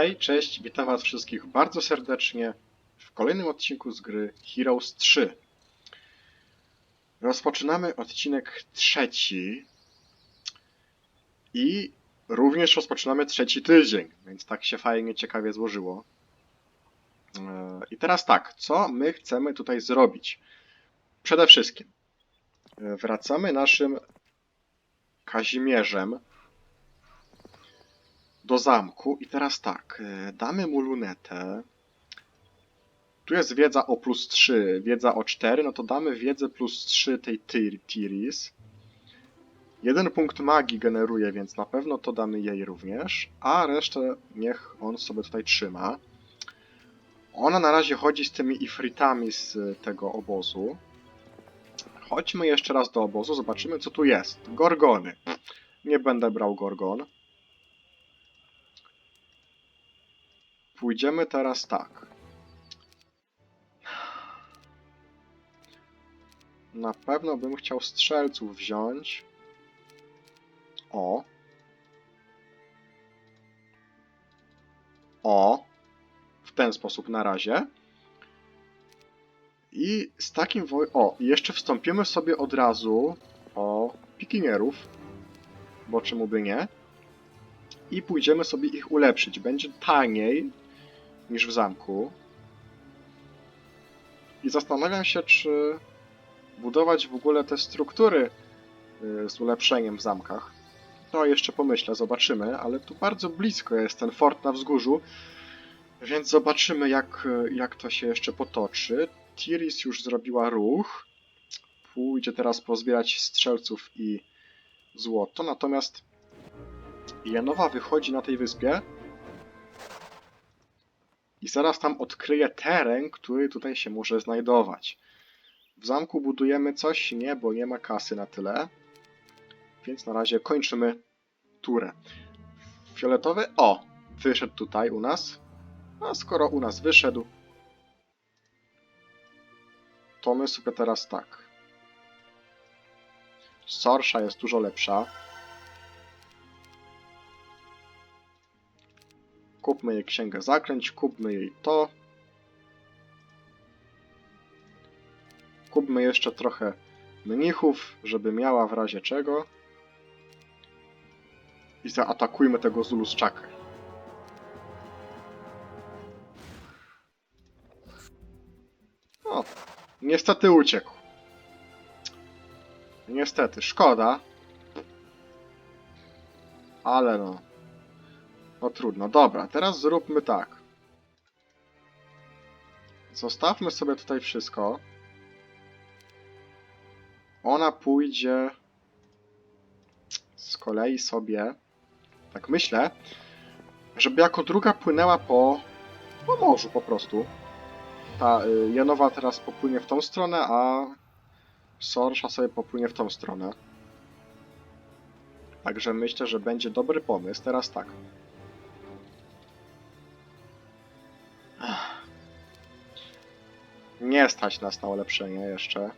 Hej, cześć, witam was wszystkich bardzo serdecznie w kolejnym odcinku z gry Heroes 3. Rozpoczynamy odcinek trzeci i również rozpoczynamy trzeci tydzień, więc tak się fajnie, ciekawie złożyło. Eee, I teraz tak, co my chcemy tutaj zrobić? Przede wszystkim e, wracamy naszym Kazimierzem do zamku i teraz tak, e, damy mu lunetę. Tu jest wiedza o plus 3, wiedza o 4, no to damy wiedzę plus 3 tej Tiris. Jeden punkt magii generuje, więc na pewno to damy jej również, a resztę niech on sobie tutaj trzyma. Ona na razie chodzi z tymi ifritami z tego obozu. Chodźmy jeszcze raz do obozu, zobaczymy co tu jest. Gorgony. Nie będę brał gorgon. Pójdziemy teraz tak. Na pewno bym chciał strzelców wziąć. O. O. W ten sposób na razie. I z takim woj... O, jeszcze wstąpimy sobie od razu o pikinierów. Bo czemu by nie? I pójdziemy sobie ich ulepszyć. Będzie taniej niż w zamku. I zastanawiam się, czy budować w ogóle te struktury y, z ulepszeniem w zamkach. To jeszcze pomyślę, zobaczymy, ale tu bardzo blisko jest ten fort na wzgórzu, więc zobaczymy, jak, jak to się jeszcze potoczy. Tiris już zrobiła ruch. Pójdzie teraz pozbierać strzelców i złoto, natomiast Janowa wychodzi na tej wyspie i zaraz tam odkryje teren, który tutaj się może znajdować. W zamku budujemy coś? Nie, bo nie ma kasy na tyle. Więc na razie kończymy turę. Fioletowy? O! Wyszedł tutaj u nas. A skoro u nas wyszedł, to my sobie teraz tak. Sorsza jest dużo lepsza. Kupmy jej księgę zakręć, kupmy jej to. Kupmy jeszcze trochę mnichów, żeby miała w razie czego. I zaatakujmy tego Zuluszczaka. O, niestety uciekł. Niestety, szkoda. Ale no. No trudno, dobra, teraz zróbmy tak. Zostawmy sobie tutaj wszystko. Ona pójdzie z kolei sobie, tak myślę, żeby jako druga płynęła po, po morzu po prostu. Ta y, Janowa teraz popłynie w tą stronę, a Sorsza sobie popłynie w tą stronę. Także myślę, że będzie dobry pomysł. Teraz tak. Nie stać nas na ulepszenie jeszcze.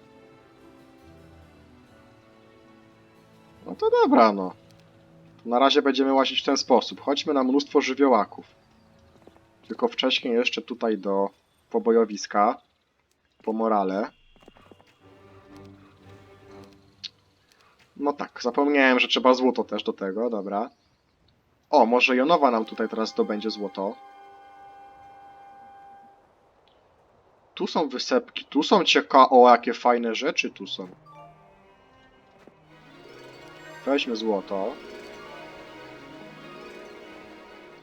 No to dobra, no. Na razie będziemy łazić w ten sposób. Chodźmy na mnóstwo żywiołaków. Tylko wcześniej jeszcze tutaj do pobojowiska. Po morale. No tak, zapomniałem, że trzeba złoto też do tego, dobra. O, może Jonowa nam tutaj teraz zdobędzie złoto. Tu są wysepki, tu są cieka... O, jakie fajne rzeczy tu są. Weźmy złoto.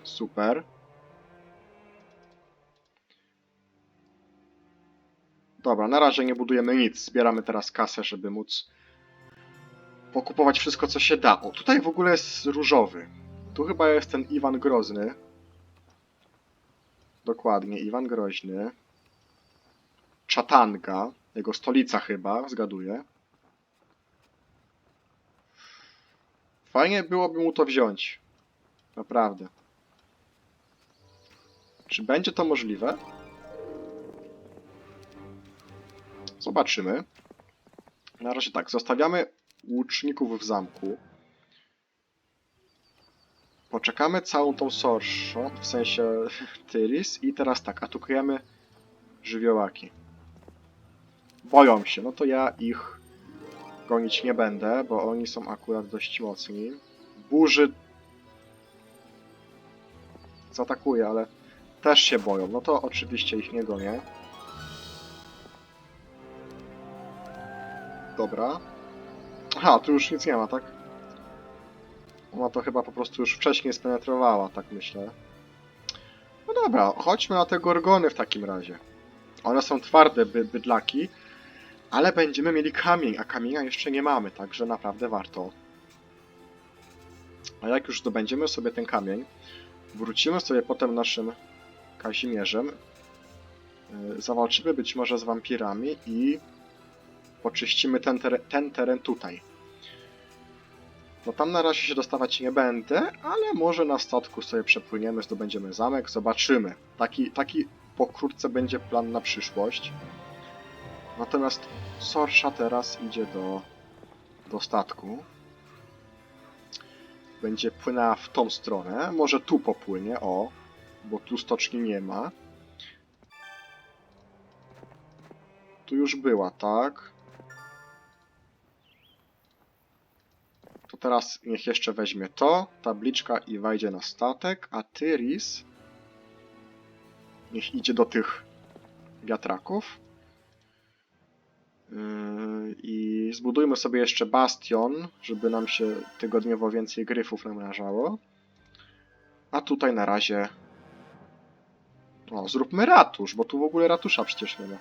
Super. Dobra, na razie nie budujemy nic. Zbieramy teraz kasę, żeby móc pokupować wszystko, co się da. O, tutaj w ogóle jest różowy. Tu chyba jest ten Iwan Grozny. Dokładnie, Iwan Groźny. Czatanga, jego stolica chyba, zgaduję. Fajnie byłoby mu to wziąć. Naprawdę. Czy będzie to możliwe? Zobaczymy. Na razie tak, zostawiamy łuczników w zamku. Poczekamy całą tą sorszą, w sensie Tyris i teraz tak, atakujemy żywiołaki. Boją się, no to ja ich gonić nie będę, bo oni są akurat dość mocni. Burzy zaatakuje, ale też się boją, no to oczywiście ich nie gonię. Dobra. Aha, tu już nic nie ma, tak? Ona to chyba po prostu już wcześniej spenetrowała, tak myślę. No dobra, chodźmy na te gorgony w takim razie. One są twarde by, bydlaki, ale będziemy mieli kamień, a kamienia jeszcze nie mamy, także naprawdę warto. A jak już zdobędziemy sobie ten kamień, wrócimy sobie potem naszym Kazimierzem, yy, zawalczymy być może z wampirami i poczyścimy ten, teren, ten teren tutaj. No tam na razie się dostawać nie będę, ale może na statku sobie przepłyniemy, zdobędziemy zamek, zobaczymy. Taki, taki pokrótce będzie plan na przyszłość. Natomiast Sorsza teraz idzie do, do statku. Będzie płynęła w tą stronę. Może tu popłynie, o, bo tu stoczni nie ma. Tu już była, tak? To teraz niech jeszcze weźmie to, tabliczka i wejdzie na statek, a Tyris niech idzie do tych wiatraków. Yy, I zbudujmy sobie jeszcze bastion, żeby nam się tygodniowo więcej gryfów namnażało. A tutaj na razie... O, zróbmy ratusz, bo tu w ogóle ratusza przecież nie ma.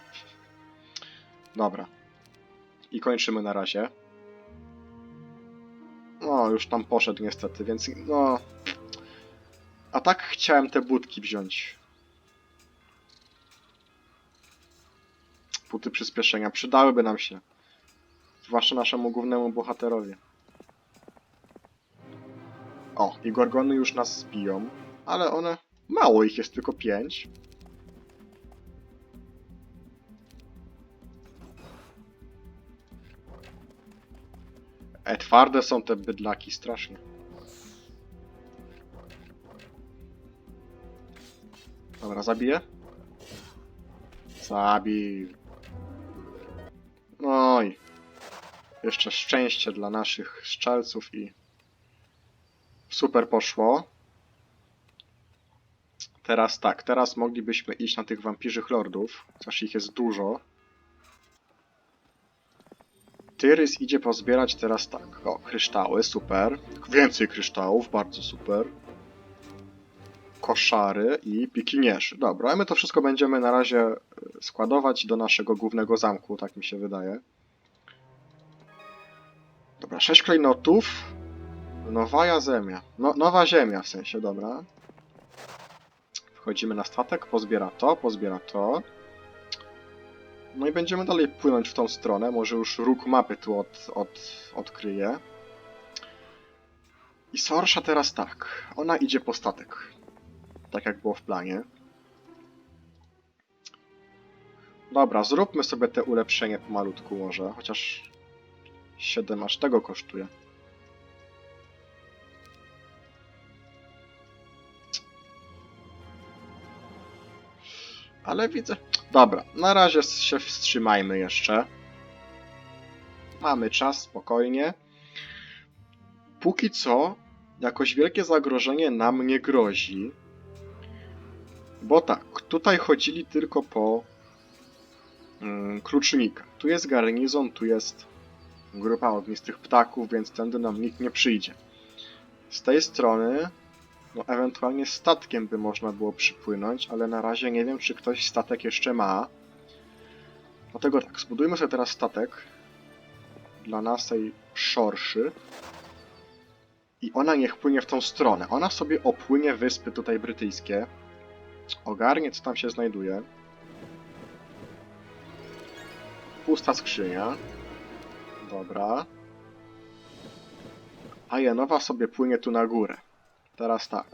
Dobra. I kończymy na razie. No, już tam poszedł niestety, więc no... A tak chciałem te budki wziąć. Buty przyspieszenia przydałyby nam się. Zwłaszcza naszemu głównemu bohaterowi. O, i gorgony już nas zbiją, ale one... Mało ich jest, tylko pięć. E, twarde są te bydlaki, strasznie. Dobra, zabiję? Zabił. Jeszcze szczęście dla naszych strzelców i super poszło. Teraz tak, teraz moglibyśmy iść na tych wampirzych lordów, chociaż ich jest dużo. Tyrys idzie pozbierać teraz tak. O, kryształy, super. Więcej kryształów, bardzo super. Koszary i pikinierzy. Dobra, a my to wszystko będziemy na razie e, składować do naszego głównego zamku, tak mi się wydaje. Dobra, sześć klejnotów. Nowa ziemia. No, nowa ziemia w sensie, dobra. Wchodzimy na statek, pozbiera to, pozbiera to. No i będziemy dalej płynąć w tą stronę. Może już róg mapy tu od, od, odkryje. I Sorsza teraz tak. Ona idzie po statek. Tak jak było w planie. Dobra, zróbmy sobie te ulepszenie pomalutku może. Chociaż 7 aż tego kosztuje. Ale widzę... Dobra, na razie się wstrzymajmy jeszcze. Mamy czas, spokojnie. Póki co, jakoś wielkie zagrożenie nam nie grozi. Bo tak, tutaj chodzili tylko po mm, klucznika. Tu jest garnizon, tu jest grupa ognistych ptaków, więc tędy nam nikt nie przyjdzie. Z tej strony no, ewentualnie statkiem by można było przypłynąć, ale na razie nie wiem, czy ktoś statek jeszcze ma. Dlatego tak, zbudujmy sobie teraz statek dla naszej szorszy. I ona niech płynie w tą stronę. Ona sobie opłynie wyspy tutaj brytyjskie. Ogarnie, co tam się znajduje. Pusta skrzynia. Dobra. A Janowa sobie płynie tu na górę. Teraz tak.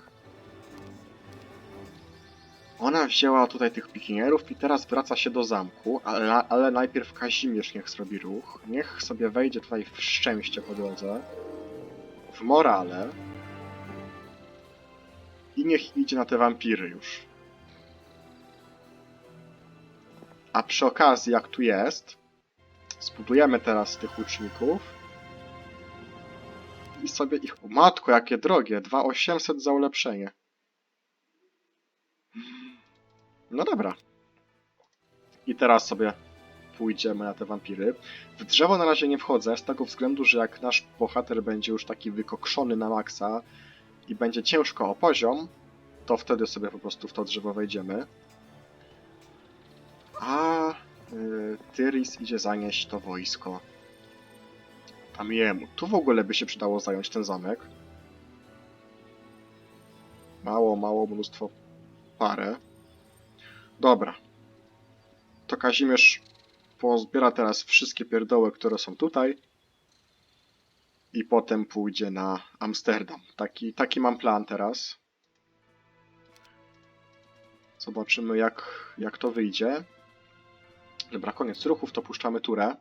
Ona wzięła tutaj tych pikinierów i teraz wraca się do zamku, ale, ale najpierw Kazimierz niech zrobi ruch. Niech sobie wejdzie tutaj w szczęście po drodze. W morale. I niech idzie na te wampiry już. A przy okazji, jak tu jest, zbudujemy teraz tych łuczników. I sobie ich... O matko, jakie drogie! 2800 za ulepszenie. No dobra. I teraz sobie pójdziemy na te wampiry. W drzewo na razie nie wchodzę, z tego względu, że jak nasz bohater będzie już taki wykokszony na maksa i będzie ciężko o poziom, to wtedy sobie po prostu w to drzewo wejdziemy. A Tyris idzie zanieść to wojsko. Tam jemu. Tu w ogóle by się przydało zająć ten zamek. Mało, mało, mnóstwo parę. Dobra. To Kazimierz pozbiera teraz wszystkie pierdoły, które są tutaj i potem pójdzie na Amsterdam. Taki, taki mam plan teraz. Zobaczymy jak, jak to wyjdzie. Dobra, koniec ruchów, to puszczamy turę.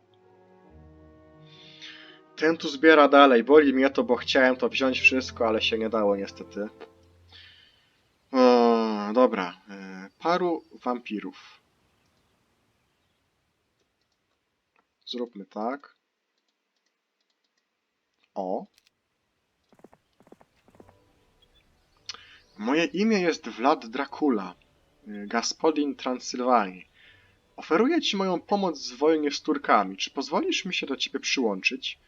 Ten tu zbiera dalej. Boli mnie to, bo chciałem to wziąć wszystko, ale się nie dało niestety. O, dobra. e, Paru wampirów. Zróbmy tak. O. Moje imię jest Vlad Dracula, y, gospodin Transylwanii. Oferuję ci moją pomoc w wojnie z Turkami. Czy pozwolisz mi się do ciebie przyłączyć?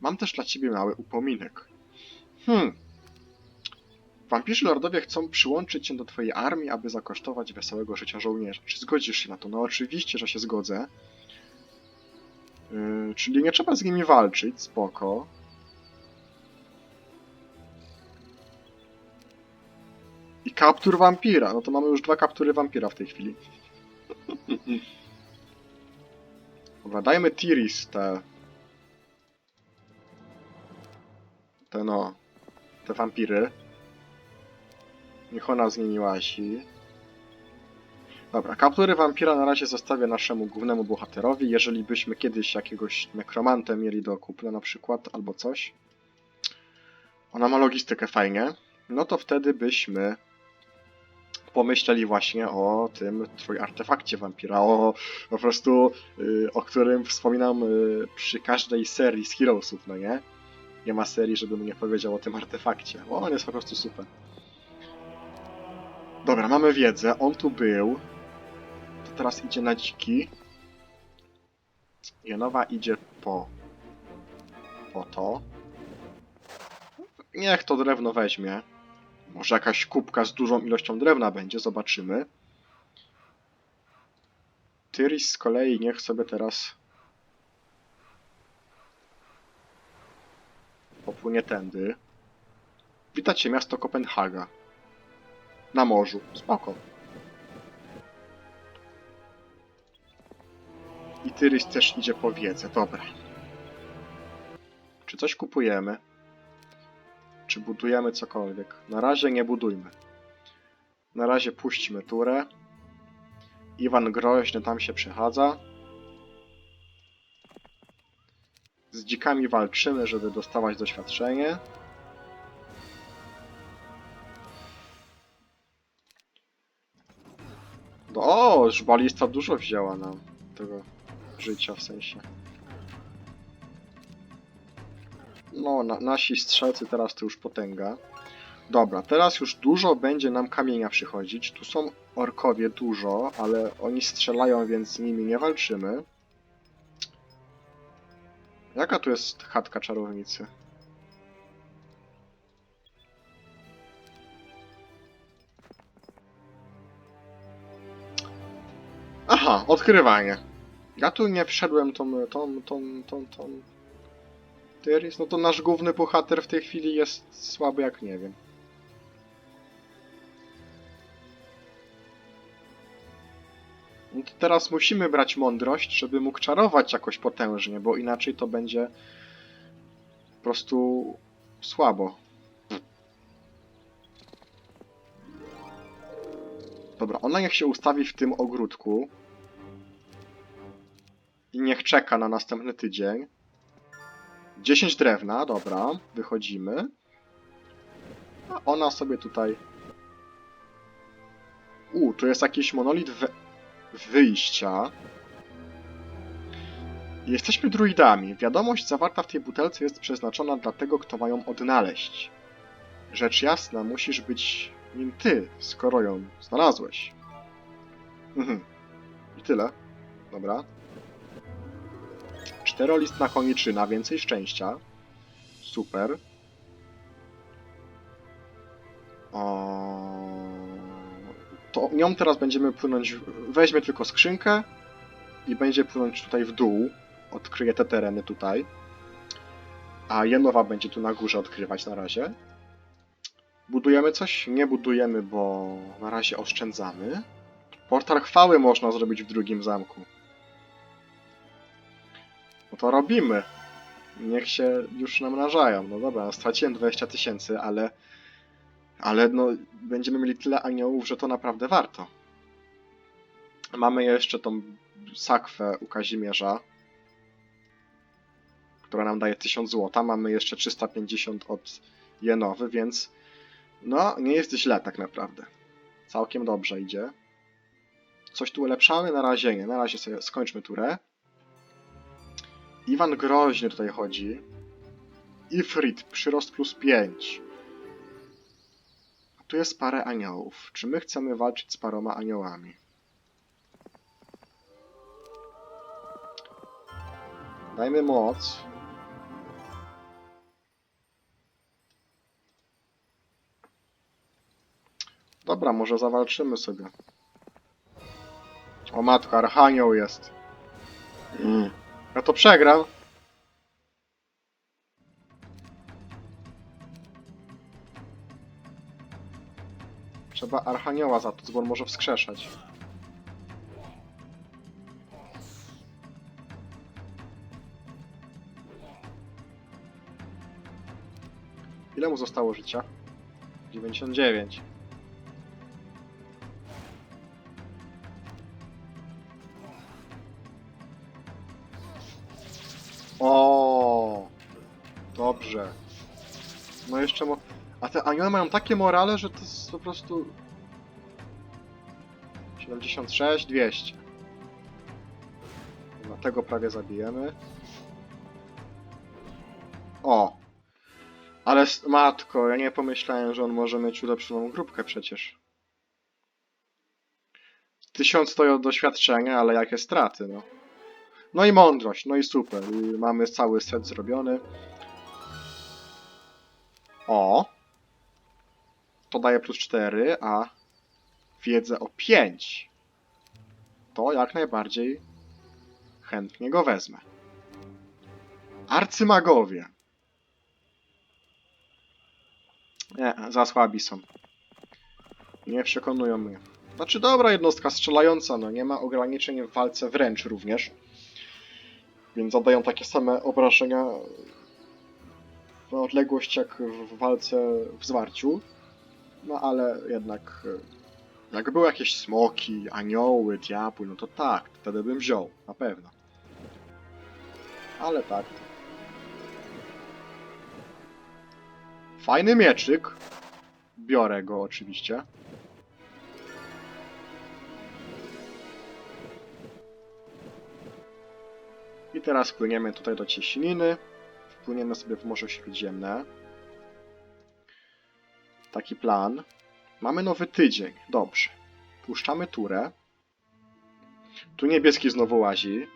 Mam też dla ciebie mały upominek. Hmm. Wampirzy lordowie chcą przyłączyć się do twojej armii, aby zakosztować wesołego życia żołnierza. Czy zgodzisz się na to? No oczywiście, że się zgodzę. Yy, czyli nie trzeba z nimi walczyć, spoko. I kaptur wampira. No to mamy już dwa kaptury wampira w tej chwili. Dobra, dajmy Tiris te... Te no... Te wampiry. Niech ona z nimi łazi. Dobra, kaptury wampira na razie zostawię naszemu głównemu bohaterowi. Jeżeli byśmy kiedyś jakiegoś nekromantę mieli do kupna na przykład, albo coś. Ona ma logistykę fajnie. No to wtedy byśmy pomyśleli właśnie o tym trójartefakcie wampira, o po prostu, y, o którym wspominam y, przy każdej serii z Heroesów, no nie? Nie ma serii, żebym nie powiedział o tym artefakcie. O, on jest po prostu super. Dobra, mamy wiedzę, on tu był. To teraz idzie na dziki. Janowa idzie po... po to. Niech to drewno weźmie. Może jakaś kubka z dużą ilością drewna będzie, zobaczymy. Tyris z kolei niech sobie teraz popłynie tędy. Witacie miasto Kopenhaga. Na morzu. Spoko. I Tyris też idzie po wiedzę. Dobra. Czy coś kupujemy? Czy budujemy cokolwiek? Na razie nie budujmy. Na razie puśćmy turę. Iwan Groźny tam się przechadza. Z dzikami walczymy, żeby dostawać doświadczenie. No, o, już balista dużo wzięła nam tego życia w sensie. No, na, nasi strzelcy teraz to już potęga. Dobra, teraz już dużo będzie nam kamienia przychodzić. Tu są orkowie dużo, ale oni strzelają, więc z nimi nie walczymy. Jaka tu jest chatka czarownicy? Aha, odkrywanie. Ja tu nie wszedłem tą, tą, tą, tą, tą... Tyris, no to nasz główny bohater w tej chwili jest słaby jak nie wiem. No to teraz musimy brać mądrość, żeby mógł czarować jakoś potężnie, bo inaczej to będzie po prostu słabo. Dobra, ona niech się ustawi w tym ogródku. I niech czeka na następny tydzień. 10 drewna, dobra, wychodzimy. A ona sobie tutaj U, tu jest jakiś monolit we... wyjścia. Jesteśmy druidami. Wiadomość zawarta w tej butelce jest przeznaczona dla tego, kto ma ją odnaleźć. Rzecz jasna, musisz być nim ty, skoro ją znalazłeś. Mhm. I tyle. Dobra. Czterolistna koniczyna, więcej szczęścia. Super. O... To nią teraz będziemy płynąć. Weźmie tylko skrzynkę i będzie płynąć tutaj w dół. Odkryje te tereny tutaj. A Jenowa będzie tu na górze odkrywać na razie. Budujemy coś? Nie budujemy, bo na razie oszczędzamy. Portal chwały można zrobić w drugim zamku. To robimy. Niech się już namnażają. No dobra, no straciłem 20 tysięcy, ale... Ale no, będziemy mieli tyle aniołów, że to naprawdę warto. Mamy jeszcze tą sakwę u Kazimierza, która nam daje 1000 złota. Mamy jeszcze 350 od Jenowy, więc no, nie jest źle tak naprawdę. Całkiem dobrze idzie. Coś tu ulepszamy? Na razie nie. Na razie sobie skończmy turę. Iwan groźnie tutaj chodzi. Ifrit, przyrost plus 5. Tu jest parę aniołów. Czy my chcemy walczyć z paroma aniołami? Dajmy moc. Dobra, może zawalczymy sobie. O matko, Archanioł jest. To przegram. Trzeba Archanioła za to, bo on może wskrzeszać. Ile mu zostało życia? 99. Te anioły mają takie morale, że to jest po prostu... 76, 200. Dobra, tego prawie zabijemy. O! Ale matko, ja nie pomyślałem, że on może mieć ulepszoną grupkę przecież. Tysiąc to od doświadczenia, ale jakie straty, no. No i mądrość, no i super. I mamy cały set zrobiony. O! To daje plus 4, a wiedzę o 5. To jak najbardziej chętnie go wezmę. Arcymagowie. Nie, za słabi są. Nie przekonują mnie. Znaczy dobra jednostka strzelająca, no nie ma ograniczeń w walce wręcz również. Więc zadają takie same obrażenia na odległość jak w walce w zwarciu. No ale jednak e, jak były jakieś smoki, anioły, diabły, no to tak, wtedy bym wziął, na pewno. Ale tak. Fajny mieczyk. Biorę go oczywiście. I teraz płyniemy tutaj do Cieśniny. Wpłyniemy sobie w Morze Śródziemne. Taki plan. Mamy nowy tydzień. Dobrze. Puszczamy turę. Tu niebieski znowu łazi.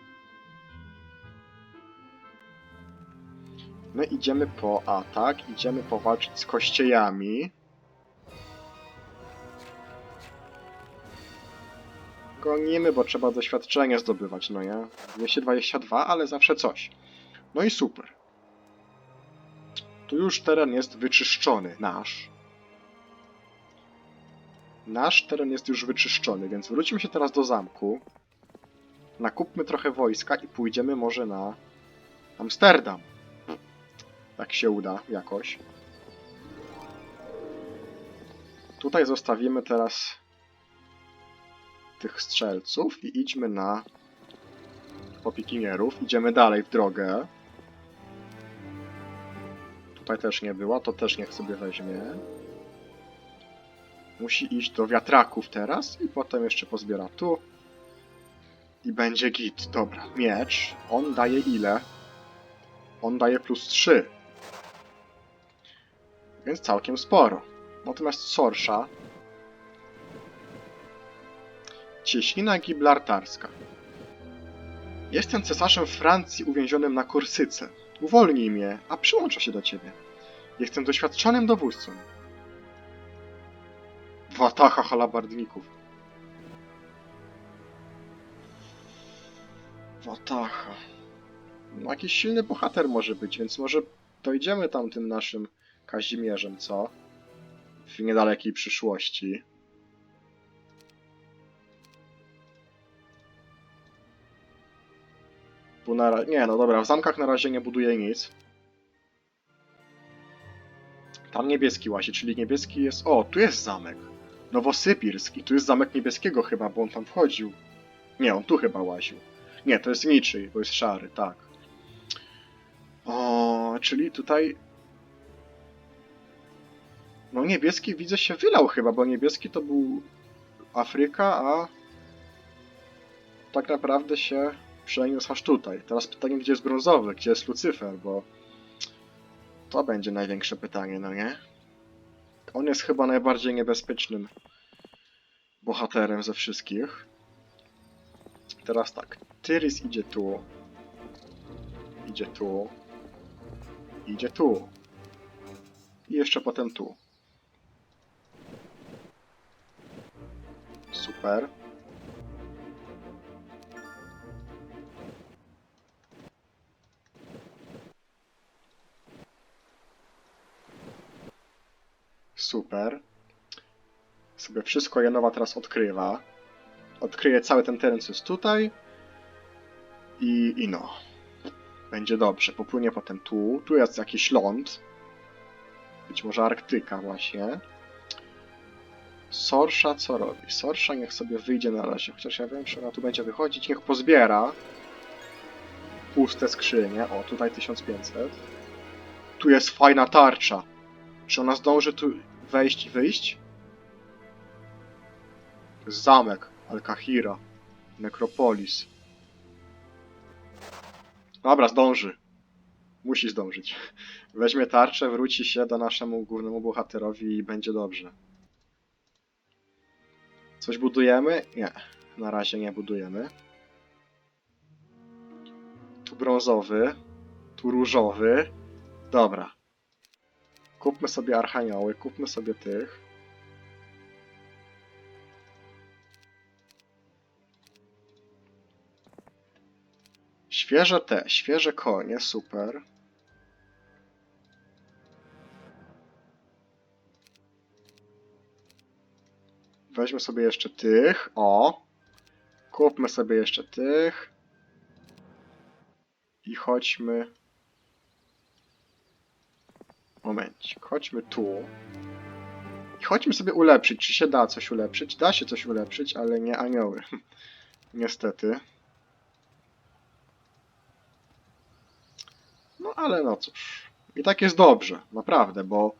My idziemy po atak, idziemy powalczyć z kościejami. Gonimy, bo trzeba doświadczenie zdobywać, no nie? 222, ale zawsze coś. No i super. Tu już teren jest wyczyszczony, nasz. Nasz teren jest już wyczyszczony, więc wrócimy się teraz do zamku. Nakupmy trochę wojska i pójdziemy może na Amsterdam. Jak się uda jakoś. Tutaj zostawimy teraz tych strzelców i idźmy na popikinierów. Idziemy dalej w drogę. Tutaj też nie była, to też niech sobie weźmie. Musi iść do wiatraków teraz i potem jeszcze pozbiera tu. I będzie git. Dobra, miecz. On daje ile? On daje plus 3. Więc całkiem sporo. Natomiast Sorsza. Cieśnina gibraltarska. Jestem cesarzem Francji uwięzionym na Korsyce. Uwolnij mnie, a przyłączę się do ciebie. Jestem doświadczonym dowódcą. Watacha halabardników. Watacha. No, jakiś silny bohater może być, więc może dojdziemy tam tym naszym Kazimierzem, co? W niedalekiej przyszłości. Tu na Nie, no dobra, w zamkach na razie nie buduję nic. Tam niebieski łazi, czyli niebieski jest... O, tu jest zamek. Nowosybirski. Tu jest zamek niebieskiego chyba, bo on tam wchodził. Nie, on tu chyba łaził. Nie, to jest niczyj, bo jest szary, tak. O, czyli tutaj... No niebieski widzę się wylał chyba, bo niebieski to był Afryka, a tak naprawdę się przeniósł aż tutaj. Teraz pytanie, gdzie jest brązowy, gdzie jest Lucyfer, bo to będzie największe pytanie, no nie? On jest chyba najbardziej niebezpiecznym bohaterem ze wszystkich. Teraz tak, Tyris idzie tu. Idzie tu. Idzie tu. I jeszcze potem tu. Super. Super. Sobie wszystko Janowa teraz odkrywa. Odkryje cały ten teren, co jest tutaj. I, I no. Będzie dobrze. Popłynie potem tu. Tu jest jakiś ląd. Być może Arktyka właśnie. Sorsza co robi? Sorsza niech sobie wyjdzie na razie. Chociaż ja wiem, że ona tu będzie wychodzić. Niech pozbiera. Puste skrzynie. O, tutaj 1500. Tu jest fajna tarcza. Czy ona zdąży tu wejść i wyjść? Zamek Alkahira. Nekropolis. Dobra, zdąży. Musi zdążyć. Weźmie tarczę, wróci się do naszemu głównemu bohaterowi i będzie dobrze. Coś budujemy? Nie. Na razie nie budujemy. Tu brązowy. Tu różowy. Dobra. Kupmy sobie archanioły, kupmy sobie tych. Świeże te, świeże konie, super. Weźmy sobie jeszcze tych, o. Kupmy sobie jeszcze tych. I chodźmy... Momencik, chodźmy tu. I chodźmy sobie ulepszyć, czy się da coś ulepszyć. Da się coś ulepszyć, ale nie anioły. Niestety. No ale no cóż. I tak jest dobrze, naprawdę, bo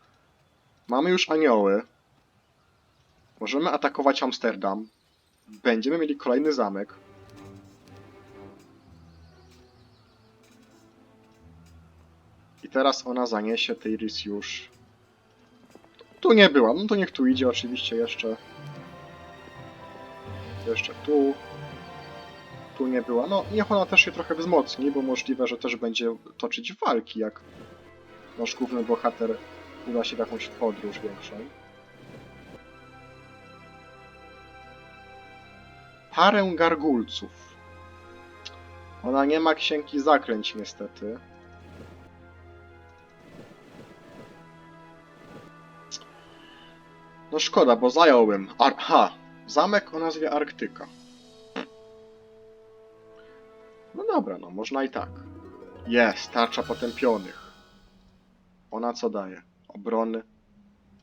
mamy już anioły. Możemy atakować Amsterdam. Będziemy mieli kolejny zamek. Teraz ona zaniesie Tyris już. Tu nie była, no to niech tu idzie oczywiście jeszcze. Jeszcze tu. Tu nie była. No niech ona też się trochę wzmocni, bo możliwe, że też będzie toczyć walki, jak nasz główny bohater uda się w jakąś podróż większą. Parę gargulców. Ona nie ma księgi zaklęć niestety. No szkoda, bo zająłbym. Ar ha! Zamek o nazwie Arktyka. No dobra, no można i tak. Jest, tarcza potępionych. Ona co daje? Obrony.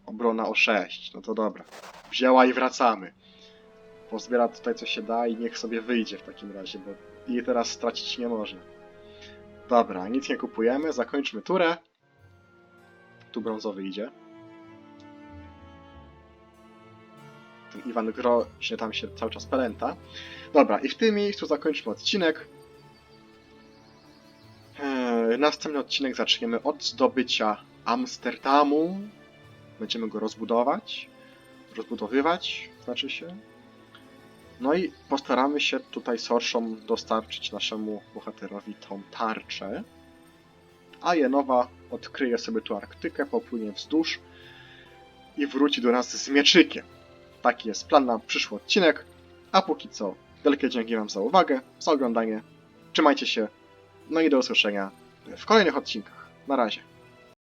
Obrona o 6. No to dobra. Wzięła i wracamy. Pozbiera tutaj co się da i niech sobie wyjdzie w takim razie, bo jej teraz stracić nie można. Dobra, nic nie kupujemy, zakończmy turę. Tu brązowy idzie. Ten Iwan groźnie tam się cały czas pelęta. Dobra, i w tym miejscu zakończymy odcinek. Eee, następny odcinek zaczniemy od zdobycia Amsterdamu. Będziemy go rozbudować. Rozbudowywać, znaczy się. No i postaramy się tutaj sorszom dostarczyć naszemu bohaterowi tą tarczę. A Jenowa odkryje sobie tu Arktykę, popłynie wzdłuż i wróci do nas z mieczykiem. Taki jest plan na przyszły odcinek. A póki co, wielkie dzięki Wam za uwagę, za oglądanie. Trzymajcie się, no i do usłyszenia w kolejnych odcinkach. Na razie.